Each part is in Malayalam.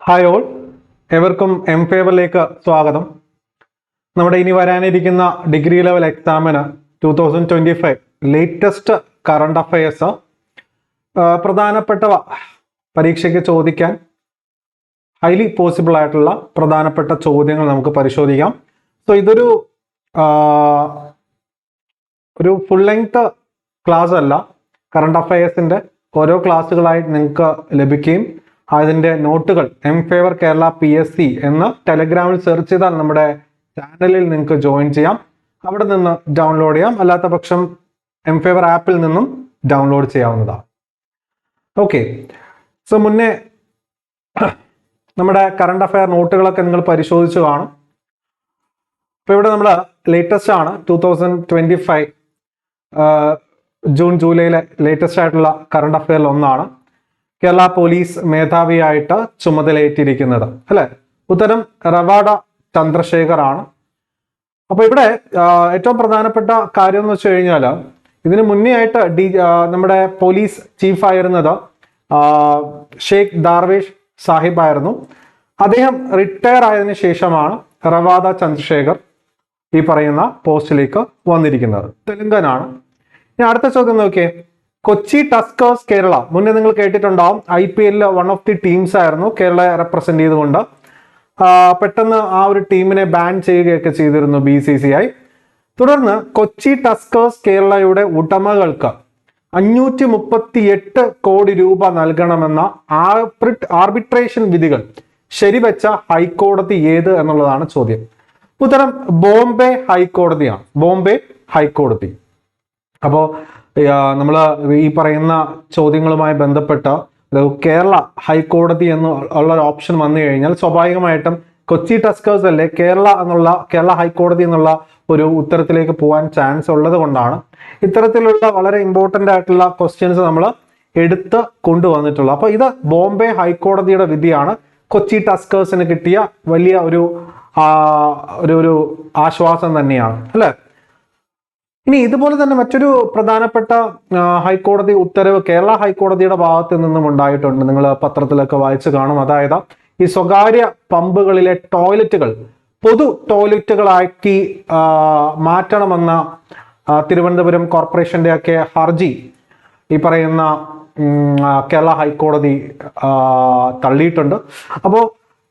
ഹായ് ഓൾ എവർക്കും എം ഫേവറിലേക്ക് സ്വാഗതം. നമ്മുടെ ഇനി വരാനിരിക്കുന്ന ഡിഗ്രി ലെവൽ എക്സാമിന് two thousand twenty five latest current affairs പ്രധാനപ്പെട്ടവ പരീക്ഷയ്ക്ക് ചോദിക്കാൻ ഹൈലി പോസിബിൾ ആയിട്ടുള്ള പ്രധാനപ്പെട്ട ചോദ്യങ്ങൾ നമുക്ക് പരിശോധിക്കാം. സോ ഇതൊരു ഒരു ഫുൾ ലെങ്ത് ക്ലാസ് അല്ല. കറണ്ട് അഫയേഴ്സിന്റെ ഓരോ ക്ലാസ്സുകളായി നിങ്ങൾക്ക് ലഭിക്കുകയും അതിന്റെ നോട്ടുകൾ. M favour Kerala P S C എന്ന് ടെലഗ്രാമിൽ സെർച്ച് ചെയ്താൽ നമ്മുടെ ചാനലിൽ നിങ്ങൾക്ക് ജോയിൻ ചെയ്യാം. അവിടെ നിന്ന് ഡൗൺലോഡ് ചെയ്യാം. അല്ലാത്ത പക്ഷം എം ഫേവർ ആപ്പിൽ നിന്നും ഡൗൺലോഡ് ചെയ്യാവുന്നതാണ്. ഓക്കെ സോ മുന്നേ നമ്മുടെ കറണ്ട് അഫയർ നോട്ടുകളൊക്കെ നിങ്ങൾ പരിശോധിച്ചു കാണും. അപ്പോൾ ഇവിടെ നമ്മൾ ലേറ്റസ്റ്റ് ആണ്. Two thousand twenty five June ജൂലൈയിലെ latest ആയിട്ടുള്ള കറണ്ട് അഫയറിൽ ഒന്നാണ്. കേരള പോലീസ് മേധാവിയായിട്ട് ചുമതലയേറ്റിരിക്കുന്നത് അല്ലെ? ഉത്തരം റവാഡ ചന്ദ്രശേഖർ ആണ് അപ്പൊ ഇവിടെ ഏറ്റവും പ്രധാനപ്പെട്ട കാര്യം എന്ന് വെച്ച് കഴിഞ്ഞാൽ ഇതിന് മുന്നേ ആയിട്ട് ഡി നമ്മുടെ പോലീസ് ചീഫ് ആയിരുന്നത് ഷെയ്ഖ് ദാർവേഷ് സാഹിബ് ആയിരുന്നു. അദ്ദേഹം റിട്ടയർ ആയതിനു ശേഷമാണ് റവാദ ചന്ദ്രശേഖർ ഈ പറയുന്ന പോസ്റ്റിലേക്ക് വന്നിരിക്കുന്നത്. തെലുങ്കനാണ്. ഇനി അടുത്ത ചോദ്യം നോക്കിയേ. കൊച്ചി ടസ്കേഴ്സ് കേരള. മുന്നേ നിങ്ങൾ കേട്ടിട്ടുണ്ടാവും. ഐ പി എല്ലിൽ വൺ ഓഫ് ദി ടീംസ് ആയിരുന്നു കേരള റെപ്രസെന്റ് ചെയ്തുകൊണ്ട്. പെട്ടെന്ന് ആ ഒരു ടീമിനെ ബാൻ ചെയ്യുകയൊക്കെ ചെയ്തിരുന്നു ബി സി സി ഐ. തുടർന്ന് കൊച്ചി ടസ്കേഴ്സ് കേരളയുടെ ഉടമകൾക്ക് അഞ്ഞൂറ്റി മുപ്പത്തി എട്ട് കോടി രൂപ നൽകണമെന്ന ആർബിട്രേഷൻ വിധികൾ ശരിവെച്ച ഹൈക്കോടതി ഏത് എന്നുള്ളതാണ് ചോദ്യം. ഉത്തരം ബോംബെ ഹൈക്കോടതിയാണ്. ബോംബെ ഹൈക്കോടതി. അപ്പോൾ നമ്മൾ ഈ പറയുന്ന ചോദ്യങ്ങളുമായി ബന്ധപ്പെട്ട കേരള ഹൈക്കോടതി എന്ന് ഉള്ള ഒരു ഓപ്ഷൻ വന്നു കഴിഞ്ഞാൽ സ്വാഭാവികമായിട്ടും കൊച്ചി ടസ്കേഴ്സ് അല്ലേ കേരള എന്നുള്ള കേരള ഹൈക്കോടതി എന്നുള്ള ഒരു ഉത്തരത്തിലേക്ക് പോകാൻ ചാൻസ് ഉള്ളത് കൊണ്ടാണ്. ഇത്തരത്തിലുള്ള വളരെ ഇമ്പോർട്ടന്റ് ആയിട്ടുള്ള ക്വസ്റ്റ്യൻസ് നമ്മൾ എടുത്ത് കൊണ്ടുവന്നിട്ടുള്ളത്. അപ്പോൾ ഇത് ബോംബെ ഹൈക്കോടതിയുടെ വിധിയാണ്. കൊച്ചി ടസ്കേഴ്സിന് കിട്ടിയ വലിയ ഒരു ഒരു ആശ്വാസം തന്നെയാണ്. അല്ലേ? ഇനി ഇതുപോലെ തന്നെ മറ്റൊരു പ്രധാനപ്പെട്ട ഹൈക്കോടതി ഉത്തരവ് കേരള ഹൈക്കോടതിയുടെ ഭാഗത്ത് നിന്നും ഉണ്ടായിട്ടുണ്ട്. നിങ്ങൾ പത്രത്തിലൊക്കെ വായിച്ചു കാണും. അതായത് ഈ സ്വകാര്യ പമ്പുകളിലെ ടോയ്ലറ്റുകൾ പൊതു ടോയ്ലറ്റുകളാക്കി മാറ്റണമെന്ന തിരുവനന്തപുരം കോർപ്പറേഷന്റെ ഒക്കെ ഹർജി ഈ പറയുന്ന കേരള ഹൈക്കോടതി തള്ളിയിട്ടുണ്ട്. അപ്പോൾ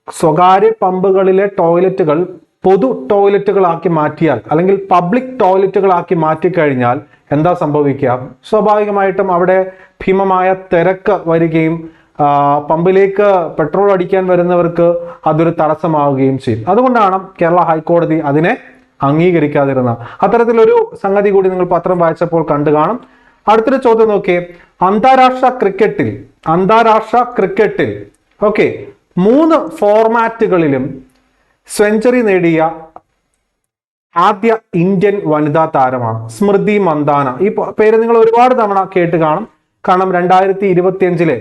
സ്വകാര്യ പമ്പുകളിലെ ടോയ്ലറ്റുകൾ പൊതു ടോയ്ലറ്റുകളാക്കി മാറ്റിയാൽ അല്ലെങ്കിൽ പബ്ലിക് ടോയ്ലറ്റുകളാക്കി മാറ്റിക്കഴിഞ്ഞാൽ എന്താ സംഭവിക്കുക? സ്വാഭാവികമായിട്ടും അവിടെ ഭീമമായ തിരക്ക് വരികയും പമ്പിലേക്ക് പെട്രോൾ അടിക്കാൻ വരുന്നവർക്ക് അതൊരു തടസ്സമാവുകയും ചെയ്യും. അതുകൊണ്ടാണ് കേരള ഹൈക്കോടതി അതിനെ അംഗീകരിക്കാതിരുന്നത്. അത്തരത്തിലൊരു സംഗതി കൂടി നിങ്ങൾ പത്രം വായിച്ചപ്പോൾ കണ്ടു കാണും. അടുത്തൊരു ചോദ്യം നോക്കിയേ. അന്താരാഷ്ട്ര ക്രിക്കറ്റിൽ അന്താരാഷ്ട്ര ക്രിക്കറ്റിൽ ഓക്കെ മൂന്ന് ഫോർമാറ്റുകളിലും സെഞ്ചുറി നേടിയ ആദ്യ ഇന്ത്യൻ വനിതാ താരമാണ് സ്മൃതി മന്ദാന. ഈ പേര് നിങ്ങൾ ഒരുപാട് തവണ കേട്ട് കാണും. കാരണം രണ്ടായിരത്തി ഇരുപത്തി അഞ്ചിലെ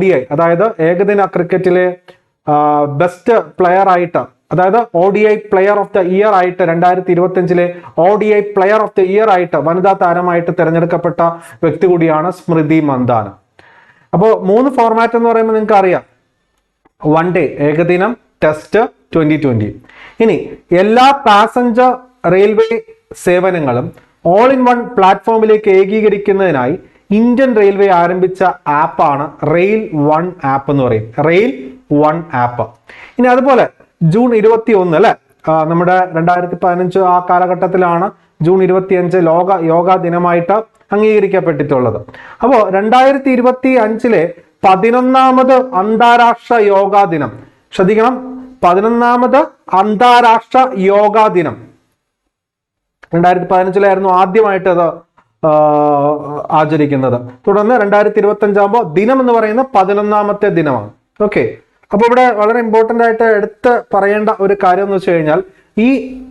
ഡി ഐ അതായത് ഏകദിന ക്രിക്കറ്റിലെ ബെസ്റ്റ് പ്ലെയർ ആയിട്ട് അതായത് O D I player of the year ആയിട്ട് രണ്ടായിരത്തി ഇരുപത്തി അഞ്ചിലെ O D I player of the year ആയിട്ട് വനിതാ താരമായിട്ട് തിരഞ്ഞെടുക്കപ്പെട്ട വ്യക്തി കൂടിയാണ് സ്മൃതി മന്ദാന. അപ്പോൾ മൂന്ന് ഫോർമാറ്റ് എന്ന് പറയുമ്പോൾ നിങ്ങൾക്ക് അറിയാം വൺ ഡേ ഏകദിനം ടെസ്റ്റ് ട്വന്റി ട്വന്റി ഇനി എല്ലാ പാസഞ്ചർ റെയിൽവേ സേവനങ്ങളും ഓൾ ഇൻ വൺ പ്ലാറ്റ്ഫോമിലേക്ക് ഏകീകരിക്കുന്നതിനായി ഇന്ത്യൻ റെയിൽവേ ആരംഭിച്ച ആപ്പാണ് റെയിൽ വൺ ആപ്പ് എന്ന് പറയും. റെയിൽ വൺ ആപ്പ് ഇനി അതുപോലെ ജൂൺ ഇരുപത്തി ഒന്ന് അല്ലെ നമ്മുടെ രണ്ടായിരത്തി പതിനഞ്ച് ആ കാലഘട്ടത്തിലാണ് ജൂൺ ഇരുപത്തി അഞ്ച് ലോക യോഗ ദിനമായിട്ട് അംഗീകരിക്കപ്പെട്ടിട്ടുള്ളത്. അപ്പോൾ രണ്ടായിരത്തി ഇരുപത്തി അഞ്ചിലെ പതിനൊന്നാമത് അന്താരാഷ്ട്ര യോഗാ ദിനം. ശ്രദ്ധിക്കണം. പതിനൊന്നാമത് അന്താരാഷ്ട്ര യോഗാ ദിനം. രണ്ടായിരത്തി പതിനഞ്ചിലായിരുന്നു ആദ്യമായിട്ട് അത് ആചരിക്കുന്നത്. തുടർന്ന് രണ്ടായിരത്തി ഇരുപത്തി അഞ്ചാകുമ്പോൾ ദിനം എന്ന് പറയുന്നത് പതിനൊന്നാമത്തെ ദിനമാണ്. ഓക്കെ. അപ്പൊ ഇവിടെ വളരെ ഇമ്പോർട്ടന്റ് ആയിട്ട് എടുത്ത് പറയേണ്ട ഒരു കാര്യം എന്ന് വെച്ച് കഴിഞ്ഞാൽ ഈ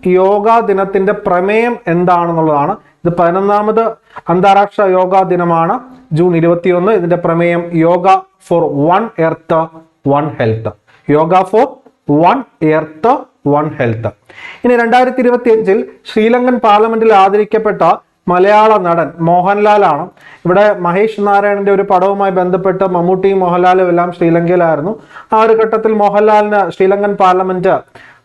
യോഗാ ദിനത്തിന്റെ പ്രമേയം എന്താണെന്നുള്ളതാണ്. ഇത് പതിനൊന്നാമത് അന്താരാഷ്ട്ര യോഗാ ദിനമാണ്. ജൂൺ ഇരുപത്തിയൊന്ന് ഇതിന്റെ പ്രമേയം yoga for one earth one health. Yoga for one earth one health ഇനി രണ്ടായിരത്തി ഇരുപത്തി അഞ്ചിൽ ശ്രീലങ്കൻ പാർലമെന്റിൽ ആദരിക്കപ്പെട്ട മലയാള നടൻ മോഹൻലാലാണ്. ഇവിടെ മഹേഷ് നാരായണന്റെ ഒരു പടവുമായി ബന്ധപ്പെട്ട് മമ്മൂട്ടിയും മോഹൻലാലും എല്ലാം ശ്രീലങ്കയിലായിരുന്നു. ആ ഒരു ഘട്ടത്തിൽ മോഹൻലാലിന് ശ്രീലങ്കൻ പാർലമെന്റ്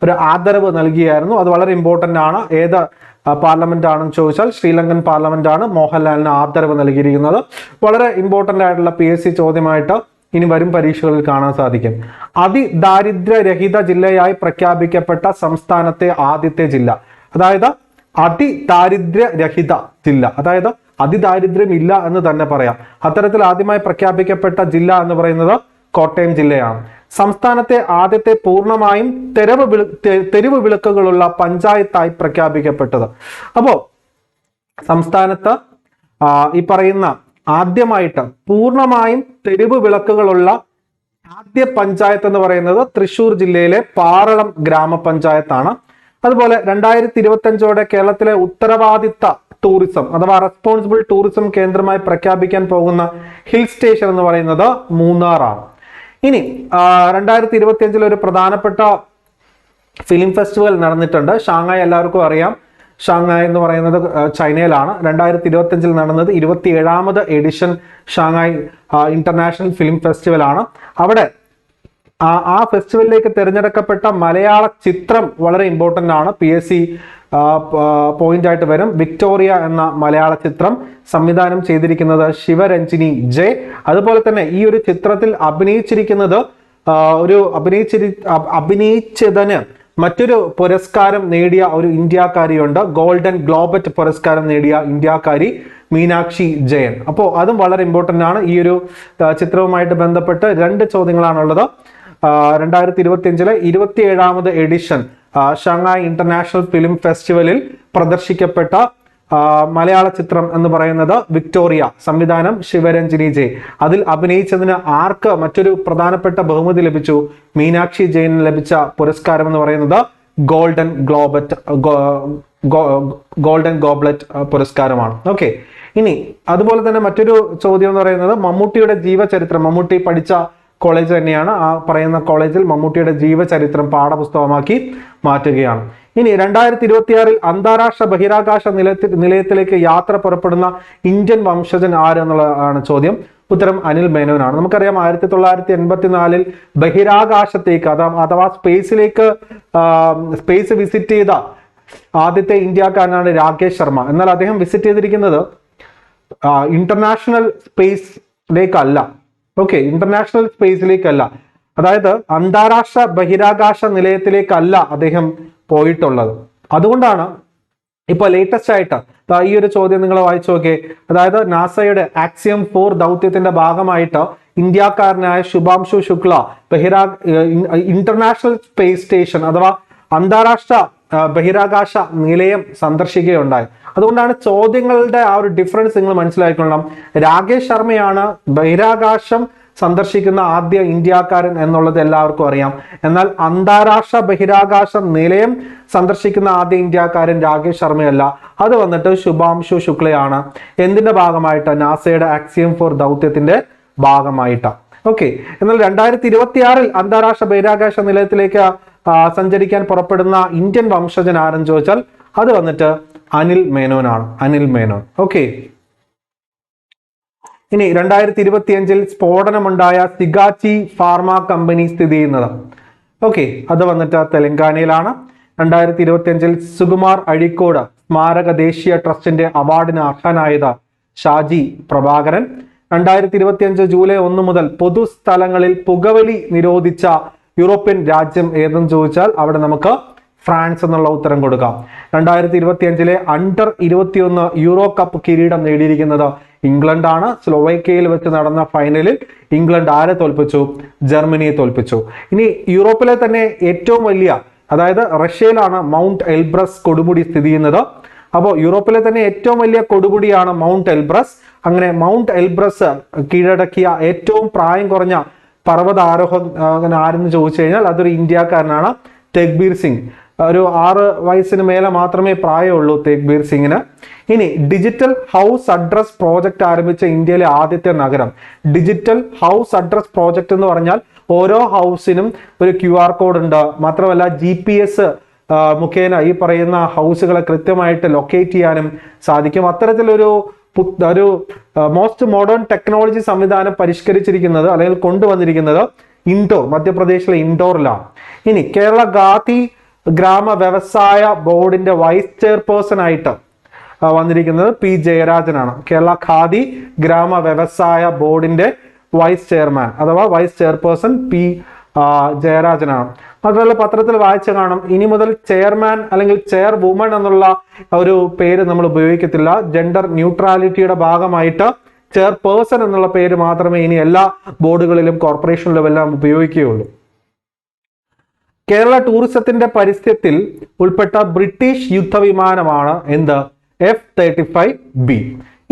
ഒരു ആദരവ് നൽകിയായിരുന്നു. അത് വളരെ ഇമ്പോർട്ടന്റ് ആണ്. ഏത് പാർലമെന്റ് ആണെന്ന് ചോദിച്ചാൽ ശ്രീലങ്കൻ പാർലമെന്റ് ആണ് മോഹൻലാലിന് ആദരവ് നൽകിയിരിക്കുന്നത്. വളരെ ഇമ്പോർട്ടന്റ് ആയിട്ടുള്ള പി ചോദ്യമായിട്ട് ഇനി വരും പരീക്ഷകളിൽ കാണാൻ സാധിക്കും. അതിദാരിദ്ര്യരഹിത ജില്ലയായി പ്രഖ്യാപിക്കപ്പെട്ട സംസ്ഥാനത്തെ ആദ്യത്തെ ജില്ല. അതായത് അതിദാരിദ്ര്യരഹിത ജില്ല. അതായത് അതിദാരിദ്ര്യം ഇല്ല എന്ന് തന്നെ പറയാം. അത്തരത്തിൽ ആദ്യമായി പ്രഖ്യാപിക്കപ്പെട്ട ജില്ല എന്ന് പറയുന്നത് കോട്ടയം ജില്ലയാണ്. സംസ്ഥാനത്തെ ആദ്യത്തെ പൂർണമായും തെരവ് തെരുവ് വിളക്കുകളുള്ള പഞ്ചായത്തായി പ്രഖ്യാപിക്കപ്പെട്ടത്. അപ്പോ സംസ്ഥാനത്ത് ഈ പറയുന്ന ആദ്യമായിട്ട് പൂർണമായും തെരുവ് വിളക്കുകളുള്ള ആദ്യ പഞ്ചായത്ത് എന്ന് പറയുന്നത് തൃശൂർ ജില്ലയിലെ പാറളം ഗ്രാമപഞ്ചായത്താണ്. അതുപോലെ രണ്ടായിരത്തി ഇരുപത്തി അഞ്ചോടെ കേരളത്തിലെ ഉത്തരവാദിത്ത ടൂറിസം അഥവാ റെസ്പോൺസിബിൾ ടൂറിസം കേന്ദ്രമായി പ്രഖ്യാപിക്കാൻ പോകുന്ന ഹിൽ സ്റ്റേഷൻ എന്ന് പറയുന്നത് മൂന്നാറാണ്. ഇനി രണ്ടായിരത്തി ഇരുപത്തി അഞ്ചിൽ ഒരു പ്രധാനപ്പെട്ട ഫിലിം ഫെസ്റ്റിവൽ നടന്നിട്ടുണ്ട്. ഷാങ്ങായ് എല്ലാവർക്കും അറിയാം. ഷാങ്ങായ് എന്ന് പറയുന്നത് ചൈനയിലാണ്. രണ്ടായിരത്തി ഇരുപത്തി അഞ്ചിൽ നടന്നത് ഇരുപത്തി ഏഴാമത് edition Shanghai international film festival ആണ് അവിടെ ആ ഫെസ്റ്റിവലിലേക്ക് തിരഞ്ഞെടുക്കപ്പെട്ട മലയാള ചിത്രം വളരെ ഇമ്പോർട്ടന്റ് ആണ്. പി എസ് സി പോയിന്റ് ആയിട്ട് വരും. വിക്ടോറിയ എന്ന മലയാള ചിത്രം സംവിധാനം ചെയ്തിരിക്കുന്നത് ശിവരഞ്ജിനി ജെ. അതുപോലെ തന്നെ ഈ ഒരു ചിത്രത്തിൽ അഭിനയിച്ചിരിക്കുന്നത് ഒരു അഭിനയിച്ചിരി അഭിനയിച്ചതിന് മറ്റൊരു പുരസ്കാരം നേടിയ ഒരു ഇന്ത്യക്കാരിയുണ്ട് ഗോൾഡൻ ഗ്ലോബറ്റ് പുരസ്കാരം നേടിയ ഇന്ത്യക്കാരി മീനാക്ഷി ജയൻ. അപ്പോൾ അതും വളരെ ഇമ്പോർട്ടന്റ് ആണ്. ഈ ഒരു ചിത്രവുമായിട്ട് ബന്ധപ്പെട്ട് രണ്ട് ചോദ്യങ്ങളാണുള്ളത്. രണ്ടായിരത്തി ഇരുപത്തി അഞ്ചിലെ ഇരുപത്തി എഡിഷൻ ഷങ്ങായ് ഇന്റർനാഷണൽ ഫിലിം ഫെസ്റ്റിവലിൽ പ്രദർശിക്കപ്പെട്ട മലയാള ചിത്രം എന്ന് പറയുന്നത് വിക്ടോറിയ സംവിധാനം ശിവരഞ്ജിനി ജെ. അതിൽ അഭിനയിച്ചതിന് ആർക്ക് മറ്റൊരു പ്രധാനപ്പെട്ട ബഹുമതി ലഭിച്ചു? മീനാക്ഷി ജെയിന് ലഭിച്ച പുരസ്കാരം എന്ന് പറയുന്നത് ഗോൾഡൻ ഗ്ലോബറ്റ് ഗോൾഡൻ ഗോബ്ലറ്റ് പുരസ്കാരമാണ്. ഓക്കെ. ഇനി അതുപോലെ തന്നെ മറ്റൊരു ചോദ്യം എന്ന് പറയുന്നത് മമ്മൂട്ടിയുടെ ജീവചരിത്രം. മമ്മൂട്ടി പഠിച്ച കോളേജ് തന്നെയാണ്. ആ പറയുന്ന കോളേജിൽ മമ്മൂട്ടിയുടെ ജീവചരിത്രം പാഠപുസ്തകമാക്കി മാറ്റുകയാണ്. ഇനി രണ്ടായിരത്തി ഇരുപത്തിയാറിൽ അന്താരാഷ്ട്ര ബഹിരാകാശ നിലയത്തിൽ നിലയത്തിലേക്ക് യാത്ര പുറപ്പെടുന്ന ഇന്ത്യൻ വംശജൻ ആര് എന്നുള്ളതാണ് ചോദ്യം. ഉത്തരം അനിൽ മേനോനാണ്. നമുക്കറിയാം ആയിരത്തി തൊള്ളായിരത്തി എൺപത്തിനാലിൽ ബഹിരാകാശത്തേക്ക് അഥവാ അഥവാ സ്പേസിലേക്ക് സ്പേസ് വിസിറ്റ് ചെയ്ത ആദ്യത്തെ ഇന്ത്യക്കാരനാണ് രാകേഷ് ശർമ്മ. എന്നാൽ അദ്ദേഹം വിസിറ്റ് ചെയ്തിരിക്കുന്നത് ഇന്റർനാഷണൽ സ്പേസിലേക്കല്ല ഓക്കെ ഇന്റർനാഷണൽ സ്പേസിലേക്കല്ല. അതായത് അന്താരാഷ്ട്ര ബഹിരാകാശ നിലയത്തിലേക്കല്ല അദ്ദേഹം പോയിട്ടുള്ളത്. അതുകൊണ്ടാണ് ഇപ്പൊ ലേറ്റസ്റ്റ് ആയിട്ട് ഈ ഒരു ചോദ്യം നിങ്ങൾ വായിച്ചു നോക്കിയേ. അതായത് നാസയുടെ ആക്സിയം ഫോർ ദൗത്യത്തിന്റെ ഭാഗമായിട്ട് ഇന്ത്യക്കാരനായ ശുഭാംശു ശുക്ല ബഹിരാ ഇന്റർനാഷണൽ സ്പേസ് സ്റ്റേഷൻ അഥവാ അന്താരാഷ്ട്ര ബഹിരാകാശ നിലയം സന്ദർശിക്കുകയുണ്ടായി. അതുകൊണ്ടാണ് ചോദ്യങ്ങളുടെ ആ ഒരു ഡിഫറൻസ് നിങ്ങൾ മനസ്സിലാക്കിക്കൊള്ളണം. രാകേഷ് ശർമ്മയാണ് ബഹിരാകാശം സന്ദർശിക്കുന്ന ആദ്യ ഇന്ത്യക്കാരൻ എന്നുള്ളത് എല്ലാവർക്കും അറിയാം. എന്നാൽ അന്താരാഷ്ട്ര ബഹിരാകാശ നിലയം സന്ദർശിക്കുന്ന ആദ്യ ഇന്ത്യക്കാരൻ രാകേഷ് ശർമ്മയല്ല. അത് വന്നിട്ട് ശുഭാംശു ശുക്ലയാണ്. എന്തിന്റെ ഭാഗമായിട്ട്? നാസയുടെ ആക്സിയം ഫോർ ദൗത്യത്തിന്റെ ഭാഗമായിട്ടാണ് ഓക്കെ എന്നാൽ രണ്ടായിരത്തി ഇരുപത്തിയാറിൽ അന്താരാഷ്ട്ര ബഹിരാകാശ നിലയത്തിലേക്ക് സഞ്ചരിക്കാൻ പുറപ്പെടുന്ന ഇന്ത്യൻ വംശജൻ ആരെന്ന് ചോദിച്ചാൽ അത് വന്നിട്ട് അനിൽ മേനോനാണ് അനിൽ മേനോൻ. ഓക്കെ ഇനി രണ്ടായിരത്തി ഇരുപത്തിയഞ്ചിൽ സ്ഫോടനമുണ്ടായ സിഗാച്ചി ഫാർമ കമ്പനി സ്ഥിതി ചെയ്യുന്നത്. ഓക്കെ അത് വന്നിട്ട് തെലങ്കാനയിലാണ്. രണ്ടായിരത്തി ഇരുപത്തിയഞ്ചിൽ സുകുമാർ അഴീക്കോട് സ്മാരക ദേശീയ ട്രസ്റ്റിന്റെ അവാർഡിന് അർഹനായത് ഷാജി പ്രഭാകരൻ. രണ്ടായിരത്തി ഇരുപത്തിയഞ്ച് ജൂലൈ ഒന്ന് മുതൽ പൊതുസ്ഥലങ്ങളിൽ പുകവലി നിരോധിച്ച യൂറോപ്യൻ രാജ്യം ഏതെന്ന് ചോദിച്ചാൽ അവിടെ നമുക്ക് ഫ്രാൻസ് എന്നുള്ള ഉത്തരം കൊടുക്കാം. രണ്ടായിരത്തി ഇരുപത്തി അഞ്ചിലെ അണ്ടർ ഇരുപത്തിയൊന്ന് യൂറോ കപ്പ് കിരീടം നേടിയിരിക്കുന്നത് ഇംഗ്ലണ്ടാണ് സ്ലോവേക്കിയയിൽ വെച്ച് നടന്ന ഫൈനലിൽ ഇംഗ്ലണ്ട് ആരെ തോൽപ്പിച്ചു? ജർമ്മനിയെ തോൽപ്പിച്ചു. ഇനി യൂറോപ്പിലെ തന്നെ ഏറ്റവും വലിയ അതായത് റഷ്യയിലാണ് മൗണ്ട് എൽബ്രസ് കൊടുമുടി സ്ഥിതി ചെയ്യുന്നത്. അപ്പോൾ യൂറോപ്പിലെ തന്നെ ഏറ്റവും വലിയ കൊടുമുടിയാണ് മൗണ്ട് എൽബ്രസ്. അങ്ങനെ മൗണ്ട് എൽബ്രസ് കീഴടക്കിയ ഏറ്റവും പ്രായം കുറഞ്ഞ പർവത ആരോഹകൻ ആരെന്ന് ചോദിച്ചു കഴിഞ്ഞാൽ അതൊരു ഇന്ത്യക്കാരനാണ് തെഗ്ബീർ സിംഗ്. ഒരു ആറ് വയസ്സിന് മേലെ മാത്രമേ പ്രായമുള്ളൂ തെഗ്ബീർ സിംഗിന്. ഇനി ഡിജിറ്റൽ ഹൗസ് അഡ്രസ് പ്രോജക്റ്റ് ആരംഭിച്ച ഇന്ത്യയിലെ ആദ്യത്തെ നഗരം. ഡിജിറ്റൽ ഹൗസ് അഡ്രസ് പ്രോജക്റ്റ് എന്ന് പറഞ്ഞാൽ ഓരോ ഹൗസിനും ഒരു ക്യു ആർ കോഡ് ഉണ്ട്. മാത്രമല്ല ജി പി എസ് മുഖേന ഈ പറയുന്ന ഹൗസുകളെ കൃത്യമായിട്ട് ലൊക്കേറ്റ് ചെയ്യാനും സാധിക്കും. അത്തരത്തിലൊരു ഒരു മോസ്റ്റ് മോഡേൺ ടെക്നോളജി സംവിധാനം പരിഷ്കരിച്ചിരിക്കുന്നത് അല്ലെങ്കിൽ കൊണ്ടുവന്നിരിക്കുന്നത് ഇൻഡോർ മധ്യപ്രദേശിലെ ഇൻഡോറിലാണ്. ഇനി കേരള ഗാന്ധി ഗ്രാമ വ്യവസായ ബോർഡിന്റെ വൈസ് ചെയർപേഴ്സൺ ആയിട്ട് വന്നിരിക്കുന്നത് പി. ജയരാജനാണ്. കേരള ഖാദി ഗ്രാമ വ്യവസായ ബോർഡിന്റെ വൈസ് ചെയർമാൻ അഥവാ വൈസ് ചെയർപേഴ്സൺ പി ജയരാജനാണ്. മാത്രമല്ല പത്രത്തിൽ വായിച്ചു കാണും. ഇനി മുതൽ ചെയർമാൻ അല്ലെങ്കിൽ ചെയർ വുമൺ എന്നുള്ള ഒരു പേര് നമ്മൾ ഉപയോഗിക്കത്തില്ല. ജെൻഡർ ന്യൂട്രാലിറ്റിയുടെ ഭാഗമായിട്ട് ചെയർപേഴ്സൺ എന്നുള്ള പേര് മാത്രമേ ഇനി എല്ലാ ബോർഡുകളിലും കോർപ്പറേഷനിലും എല്ലാം ഉപയോഗിക്കുകയുള്ളൂ. കേരള ടൂറിസത്തിന്റെ പരിസ്ഥിതിയിൽ ഉൾപ്പെട്ട ബ്രിട്ടീഷ് യുദ്ധവിമാനമാണ് എന്ത്? എഫ് തേർട്ടി ഫൈവ് ബി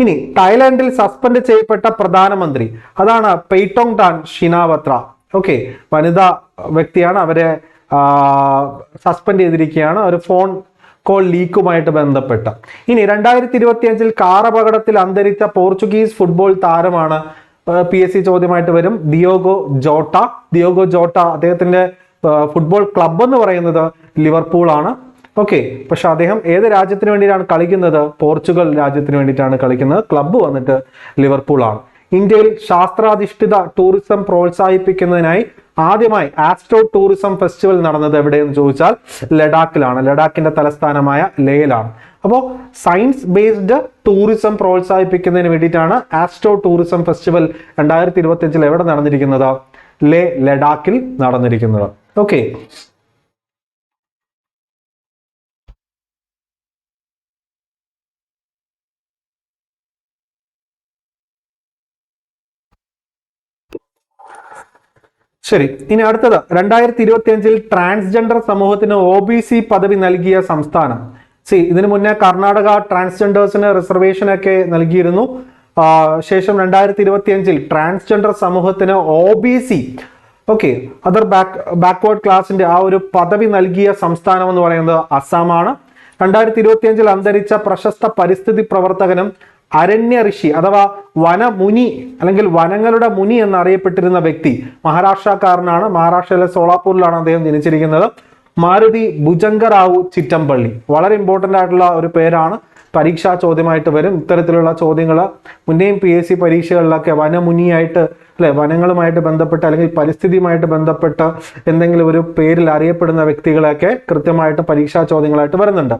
ഇനി തായ്ലാന്റിൽ സസ്പെൻഡ് ചെയ്യപ്പെട്ട പ്രധാനമന്ത്രി അതാണ് പെയ്റ്റോങ് ടാൻ ഷിനാവത്ര. ഓക്കെ വനിതാ വ്യക്തിയാണ് അവരെ സസ്പെൻഡ് ചെയ്തിരിക്കുകയാണ്. ഒരു ഫോൺ കോൾ ലീക്കുമായിട്ട് ബന്ധപ്പെട്ട. ഇനി രണ്ടായിരത്തി ഇരുപത്തി അഞ്ചിൽ കാർ അപകടത്തിൽ അന്തരിച്ച പോർച്ചുഗീസ് ഫുട്ബോൾ താരമാണ് പി എസ് സി ചോദ്യമായിട്ട് വരും. ദിയോഗോ ജോട്ട ദിയോഗോ ജോട്ട അദ്ദേഹത്തിന്റെ ഫുട്ബോൾ ക്ലബ് എന്ന് പറയുന്നത് ലിവർപൂൾ ആണ്. ഓക്കെ പക്ഷെ അദ്ദേഹം ഏത് രാജ്യത്തിന് വേണ്ടിയിട്ടാണ് കളിക്കുന്നത്? പോർച്ചുഗൽ രാജ്യത്തിന് വേണ്ടിയിട്ടാണ് കളിക്കുന്നത്. ക്ലബ്ബ് വന്നിട്ട് ലിവർപൂൾ ആണ്. ഇന്ത്യയിൽ ശാസ്ത്രാധിഷ്ഠിത ടൂറിസം പ്രോത്സാഹിപ്പിക്കുന്നതിനായി ആദ്യമായി ആസ്ട്രോ ടൂറിസം ഫെസ്റ്റിവൽ നടന്നത് എവിടെയെന്ന് ചോദിച്ചാൽ ലഡാക്കിലാണ്. ലഡാക്കിന്റെ തലസ്ഥാനമായ ലേയിലാണ്. അപ്പോൾ സയൻസ് ബേസ്ഡ് ടൂറിസം പ്രോത്സാഹിപ്പിക്കുന്നതിന് വേണ്ടിയിട്ടാണ് ആസ്ട്രോ ടൂറിസം ഫെസ്റ്റിവൽ രണ്ടായിരത്തി ഇരുപത്തി എവിടെ നടന്നിരിക്കുന്നത്? ലേ ലഡാക്കിൽ നടന്നിരിക്കുന്നത്. ഓക്കെ ശരി. ഇനി അടുത്തത്. രണ്ടായിരത്തി ഇരുപത്തി അഞ്ചിൽ ട്രാൻസ്ജെൻഡർ സമൂഹത്തിന് ഒ ബി സി പദവി നൽകിയ സംസ്ഥാനം. സി ഇതിനു മുന്നേ കർണാടക ട്രാൻസ്ജെൻഡേഴ്സിന് റിസർവേഷൻ ഒക്കെ നൽകിയിരുന്നു. ശേഷം രണ്ടായിരത്തി ഇരുപത്തി അഞ്ചിൽ ട്രാൻസ്ജെൻഡർ സമൂഹത്തിന് O B C okay other back backward ക്ലാസിന്റെ ആ ഒരു പദവി നൽകിയ സംസ്ഥാനം എന്ന് പറയുന്നത് അസ്സാമാണ്. രണ്ടായിരത്തി ഇരുപത്തി അഞ്ചിൽ അന്തരിച്ച പ്രശസ്ത പരിസ്ഥിതി പ്രവർത്തകനും അരണ്യ ഋഷി അഥവാ വനമുനി അല്ലെങ്കിൽ വനങ്ങളുടെ മുനി എന്നറിയപ്പെട്ടിരുന്ന വ്യക്തി മഹാരാഷ്ട്രക്കാരനാണ്. മഹാരാഷ്ട്രയിലെ സോളാപൂരിലാണ് അദ്ദേഹം ജനിച്ചിരിക്കുന്നത്. മാരുതി ഭുജങ്കറാവു ചിറ്റമ്പള്ളി. വളരെ ഇമ്പോർട്ടന്റ് ആയിട്ടുള്ള ഒരു പേരാണ്. പരീക്ഷാ ചോദ്യമായിട്ട് വരും. ഇത്തരത്തിലുള്ള ചോദ്യങ്ങൾ മുന്നേയും പി എസ് സി പരീക്ഷകളിലൊക്കെ വനമുനിയായിട്ട് അല്ലെ? വനങ്ങളുമായിട്ട് ബന്ധപ്പെട്ട് അല്ലെങ്കിൽ പരിസ്ഥിതിയുമായിട്ട് ബന്ധപ്പെട്ട് എന്തെങ്കിലും ഒരു പേരിൽ അറിയപ്പെടുന്ന വ്യക്തികളെയൊക്കെ കൃത്യമായിട്ട് പരീക്ഷാ ചോദ്യങ്ങളായിട്ട് വരുന്നുണ്ട്.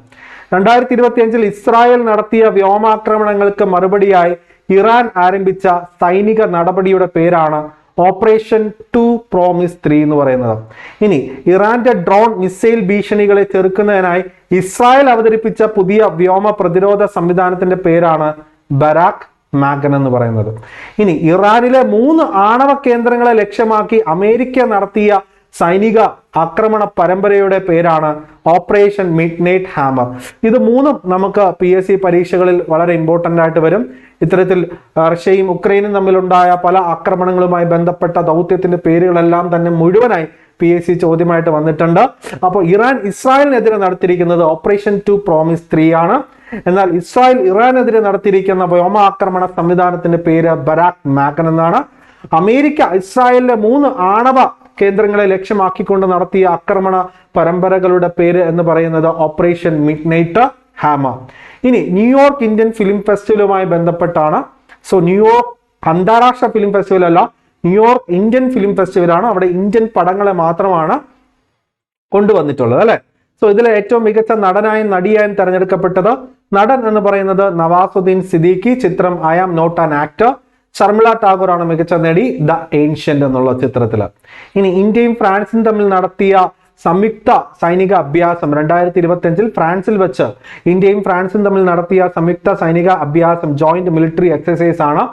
രണ്ടായിരത്തി ഇരുപത്തി അഞ്ചിൽ ഇസ്രായേൽ നടത്തിയ വ്യോമാക്രമണങ്ങൾക്ക് മറുപടിയായി ഇറാൻ ആരംഭിച്ച സൈനിക നടപടിയുടെ പേരാണ് ഓപ്പറേഷൻ ടു പ്രോമിസ് ത്രീ എന്ന് പറയുന്നത്. ഇനി ഇറാന്റെ ഡ്രോൺ മിസൈൽ ഭീഷണികളെ ചെറുക്കുന്നതിനായി ഇസ്രായേൽ അവതരിപ്പിച്ച പുതിയ വ്യോമ പ്രതിരോധ സംവിധാനത്തിന്റെ പേരാണ് ബരാക്. മാഗൻ എന്ന് പറയുന്നത്. ഇനി ഇറാനിലെ മൂന്ന് ആണവ കേന്ദ്രങ്ങളെ ലക്ഷ്യമാക്കി അമേരിക്ക നടത്തിയ സൈനിക ആക്രമണ പരമ്പരയുടെ പേരാണ് ഓപ്പറേഷൻ മിഡ് നൈറ്റ് ഹാമർ. ഇത് മൂന്നും നമുക്ക് പി എസ് സി പരീക്ഷകളിൽ വളരെ ഇമ്പോർട്ടന്റ് ആയിട്ട് വരും. ഇത്തരത്തിൽ റഷ്യയും ഉക്രൈനും തമ്മിലുണ്ടായ പല ആക്രമണങ്ങളുമായി ബന്ധപ്പെട്ട ദൗത്യത്തിന്റെ പേരുകളെല്ലാം തന്നെ മുഴുവനായി പി എസ് സി ചോദ്യമായിട്ട് വന്നിട്ടുണ്ട്. അപ്പോൾ ഇറാൻ ഇസ്രായേലിനെതിരെ നടത്തിയിരിക്കുന്നത് ഓപ്പറേഷൻ ടു പ്രോമിസ് ത്രീ ആണ്. എന്നാൽ ഇസ്രായേൽ ഇറാനെതിരെ നടത്തിയിരിക്കുന്ന വ്യോമാക്രമണ സംവിധാനത്തിന്റെ പേര് ബരാക് മാക്കൻ എന്നാണ്. അമേരിക്ക ഇസ്രായേലിലെ മൂന്ന് ആണവ കേന്ദ്രങ്ങളെ ലക്ഷ്യമാക്കിക്കൊണ്ട് നടത്തിയ ആക്രമണ പരമ്പരകളുടെ പേര് എന്ന് പറയുന്നത് ഓപ്പറേഷൻ മിഡ് നൈറ്റ് ഹാമ ഇനി ന്യൂയോർക്ക് ഇന്ത്യൻ ഫിലിം ഫെസ്റ്റിവലുമായി ബന്ധപ്പെട്ടാണ്. സോ ന്യൂയോർക്ക് അന്താരാഷ്ട്ര ഫിലിം ഫെസ്റ്റിവൽ അല്ല ന്യൂയോർക്ക് ഇന്ത്യൻ ഫിലിം ഫെസ്റ്റിവലാണ്. അവിടെ ഇന്ത്യൻ പടങ്ങളെ മാത്രമാണ് കൊണ്ടുവന്നിട്ടുള്ളത് അല്ലെ? സോ ഇതിലെ ഏറ്റവും മികച്ച നടനായും നടിയായും തെരഞ്ഞെടുക്കപ്പെട്ടത് നടൻ എന്ന് പറയുന്നത് നവാസുദ്ദീൻ സിദ്ദീഖി ചിത്രം I am not an actor. Sharmila Tagore ആണ് മികച്ച നടി ദ ഏൻഷ്യന്റ് എന്നുള്ള ചിത്രത്തിൽ ഇനി ഇന്ത്യയും ഫ്രാൻസും തമ്മിൽ നടത്തിയ സംയുക്ത സൈനിക അഭ്യാസം രണ്ടായിരത്തി ഇരുപത്തി അഞ്ചിൽ ഫ്രാൻസിൽ വെച്ച് ഇന്ത്യയും ഫ്രാൻസും തമ്മിൽ നടത്തിയ സംയുക്ത സൈനിക അഭ്യാസം ജോയിന്റ് മിലിറ്ററി എക്സസൈസ് ആണ്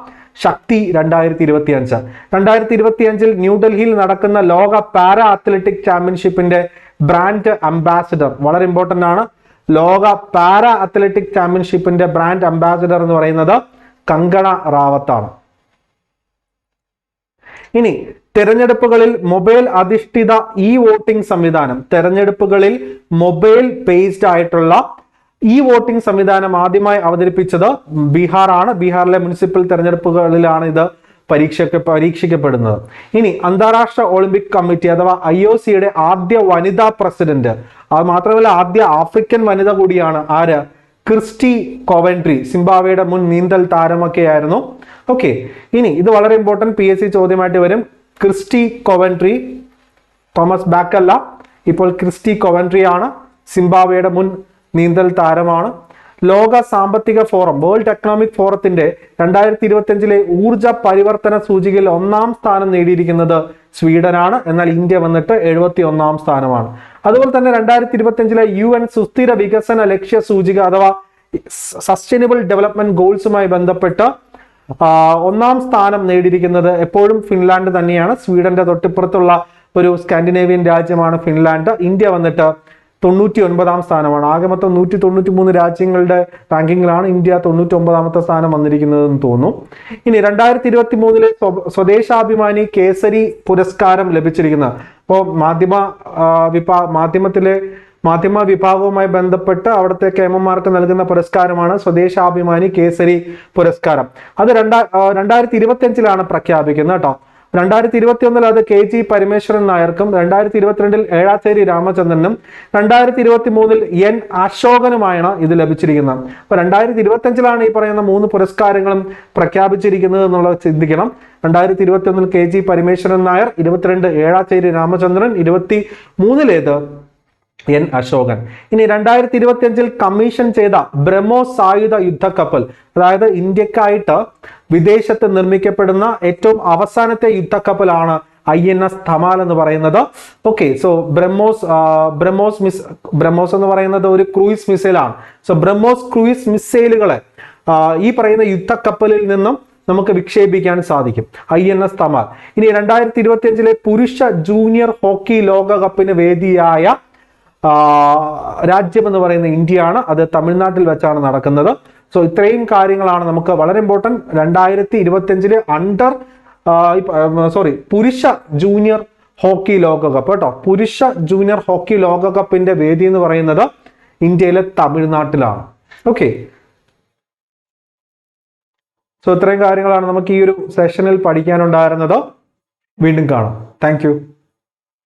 ശക്തി രണ്ടായിരത്തി ഇരുപത്തി അഞ്ച് രണ്ടായിരത്തി ഇരുപത്തി അഞ്ചിൽ ന്യൂഡൽഹിയിൽ നടക്കുന്ന ലോക പാരാ അത്ലറ്റിക് ചാമ്പ്യൻഷിപ്പിന്റെ ബ്രാൻഡ് അംബാസിഡർ. വളരെ ഇമ്പോർട്ടന്റ് ആണ്. ലോക പാര അത്ലറ്റിക് ചാമ്പ്യൻഷിപ്പിന്റെ ബ്രാൻഡ് അംബാസിഡർ എന്ന് പറയുന്നത് കങ്കണ റാവത്താണ്. ഇനി തെരഞ്ഞെടുപ്പുകളിൽ മൊബൈൽ അധിഷ്ഠിത ഇ വോട്ടിംഗ് സംവിധാനം. തെരഞ്ഞെടുപ്പുകളിൽ മൊബൈൽ ബേസ്ഡ് ആയിട്ടുള്ള ഇ വോട്ടിംഗ് സംവിധാനം ആദ്യമായി അവതരിപ്പിച്ചത് ബീഹാർ ആണ് ബീഹാറിലെ മുനിസിപ്പൽ തെരഞ്ഞെടുപ്പുകളിലാണ് ഇത് പരീക്ഷയ്ക്ക് പരീക്ഷിക്കപ്പെടുന്നത്. ഇനി അന്താരാഷ്ട്ര ഒളിമ്പിക് കമ്മിറ്റി അഥവാ ഐ ഒ സിയുടെ ആദ്യ വനിതാ പ്രസിഡന്റ് അത് മാത്രമല്ല ആദ്യ ആഫ്രിക്കൻ വനിത കൂടിയാണ് ആര്? ക്രിസ്റ്റി കോവൻട്രി സിംബാവയുടെ മുൻ നീന്തൽ താരമൊക്കെ ആയിരുന്നു ഓക്കെ ഇനി ഇത് വളരെ ഇമ്പോർട്ടന്റ് പി എസ് സി ചോദ്യമായിട്ട് വരും. ക്രിസ്റ്റി കോവൻട്രി തോമസ് ബാക്കല്ല. ഇപ്പോൾ ക്രിസ്റ്റി കോവൻട്രി ആണ് സിംബാവയുടെ മുൻ നീന്തൽ താരമാണ്. ലോക സാമ്പത്തിക ഫോറം വേൾഡ് എക്കണോമിക് ഫോറത്തിന്റെ രണ്ടായിരത്തി ഇരുപത്തിയഞ്ചിലെ ഊർജ പരിവർത്തന സൂചികയിൽ ഒന്നാം സ്ഥാനം നേടിയിരിക്കുന്നത് സ്വീഡനാണ്. എന്നാൽ ഇന്ത്യ വന്നിട്ട് എഴുപത്തി ഒന്നാം സ്ഥാനമാണ്. അതുപോലെ തന്നെ രണ്ടായിരത്തി ഇരുപത്തിയഞ്ചിലെ യു എൻ സുസ്ഥിര വികസന ലക്ഷ്യ സൂചിക അഥവാ സസ്റ്റൈനബിൾ ഡെവലപ്മെന്റ് ഗോൾസുമായി ബന്ധപ്പെട്ട് ഒന്നാം സ്ഥാനം നേടിയിരിക്കുന്നത് എപ്പോഴും ഫിൻലാൻഡ് തന്നെയാണ്. സ്വീഡന്റെ തൊട്ടിപ്പുറത്തുള്ള ഒരു സ്കാൻഡിനേവിയൻ രാജ്യമാണ് ഫിൻലാൻഡ്. ഇന്ത്യ വന്നിട്ട് തൊണ്ണൂറ്റി ഒൻപതാം സ്ഥാനമാണ്. ആകെ മൊത്തം നൂറ്റി തൊണ്ണൂറ്റി മൂന്ന് രാജ്യങ്ങളുടെ റാങ്കിങ്ങിലാണ് ഇന്ത്യ തൊണ്ണൂറ്റി ഒമ്പതാമത്തെ സ്ഥാനം വന്നിരിക്കുന്നതെന്ന് തോന്നുന്നു. ഇനി രണ്ടായിരത്തി ഇരുപത്തി മൂന്നിലെ സ്വദേശാഭിമാനി കേസരി പുരസ്കാരം ലഭിച്ചിരിക്കുന്ന. അപ്പോൾ മാധ്യമ വിഭാ മാധ്യമത്തിലെ മാധ്യമ വിഭാഗവുമായി ബന്ധപ്പെട്ട് അവിടുത്തെ കേമന്മാർക്ക് നൽകുന്ന പുരസ്കാരമാണ് സ്വദേശാഭിമാനി കേസരി പുരസ്കാരം. അത് രണ്ടാ രണ്ടായിരത്തി ഇരുപത്തി അഞ്ചിലാണ് പ്രഖ്യാപിക്കുന്നത് കേട്ടോ. രണ്ടായിരത്തി ഇരുപത്തി ഒന്നിൽ അത് കെ ജി പരമേശ്വരൻ നായർക്കും രണ്ടായിരത്തി ഇരുപത്തിരണ്ടിൽ ഏഴാച്ചേരി രാമചന്ദ്രനും രണ്ടായിരത്തി ഇരുപത്തി മൂന്നിൽ എൻ അശോകനുമായാണ് ഇത് ലഭിച്ചിരിക്കുന്നത്. അപ്പൊ രണ്ടായിരത്തി ഇരുപത്തി അഞ്ചിലാണ് ഈ പറയുന്ന മൂന്ന് പുരസ്കാരങ്ങളും പ്രഖ്യാപിച്ചിരിക്കുന്നത് എന്നുള്ളത് ചിന്തിക്കണം. രണ്ടായിരത്തി ഇരുപത്തി ഒന്നിൽ കെ ജി പരമേശ്വരൻ നായർ ഇരുപത്തിരണ്ട് ഏഴാച്ചേരി രാമചന്ദ്രൻ ഇരുപത്തി മൂന്നിലേത് എൻ അശോകൻ. ഇനി രണ്ടായിരത്തി ഇരുപത്തി അഞ്ചിൽ കമ്മീഷൻ ചെയ്ത ബ്രഹ്മോ സായുധ യുദ്ധക്കപ്പൽ അതായത് ഇന്ത്യക്കായിട്ട് വിദേശത്ത് നിർമ്മിക്കപ്പെടുന്ന ഏറ്റവും അവസാനത്തെ യുദ്ധക്കപ്പലാണ് ഐ എൻ എസ് ധമാൽ എന്ന് പറയുന്നത്. ഓക്കെ സോ ബ്രഹ്മോസ് ബ്രഹ്മോസ് മിസ് ബ്രഹ്മോസ് എന്ന് പറയുന്നത് ഒരു ക്രൂയിസ് മിസൈലാണ് സോ ബ്രഹ്മോസ് ക്രൂയിസ് മിസൈലുകളെ ഈ പറയുന്ന യുദ്ധക്കപ്പലിൽ നിന്നും നമുക്ക് വിക്ഷേപിക്കാൻ സാധിക്കും ഐ എൻ എസ് തമാൽ. ഇനി രണ്ടായിരത്തി ഇരുപത്തി അഞ്ചിലെ പുരുഷ ജൂനിയർ ഹോക്കി ലോകകപ്പിന് വേദിയായ രാജ്യം എന്ന് പറയുന്ന ഇന്ത്യയാണ്. അത് തമിഴ്നാട്ടിൽ വെച്ചാണ് നടക്കുന്നത്. സോ ഇത്രയും കാര്യങ്ങളാണ് നമുക്ക് വളരെ ഇമ്പോർട്ടന്റ് രണ്ടായിരത്തി ഇരുപത്തിയഞ്ചിൽ അണ്ടർ സോറി പുരുഷ ജൂനിയർ ഹോക്കി ലോകകപ്പ് കേട്ടോ. പുരുഷ ജൂനിയർ ഹോക്കി ലോകകപ്പിന്റെ വേദി എന്ന് പറയുന്നത് ഇന്ത്യയിലെ തമിഴ്നാട്ടിലാണ്. ഓക്കെ സോ ഇത്രയും കാര്യങ്ങളാണ് നമുക്ക് ഈ ഒരു സെഷനിൽ പഠിക്കാനുണ്ടായിരുന്നത്. വീണ്ടും കാണാം. താങ്ക്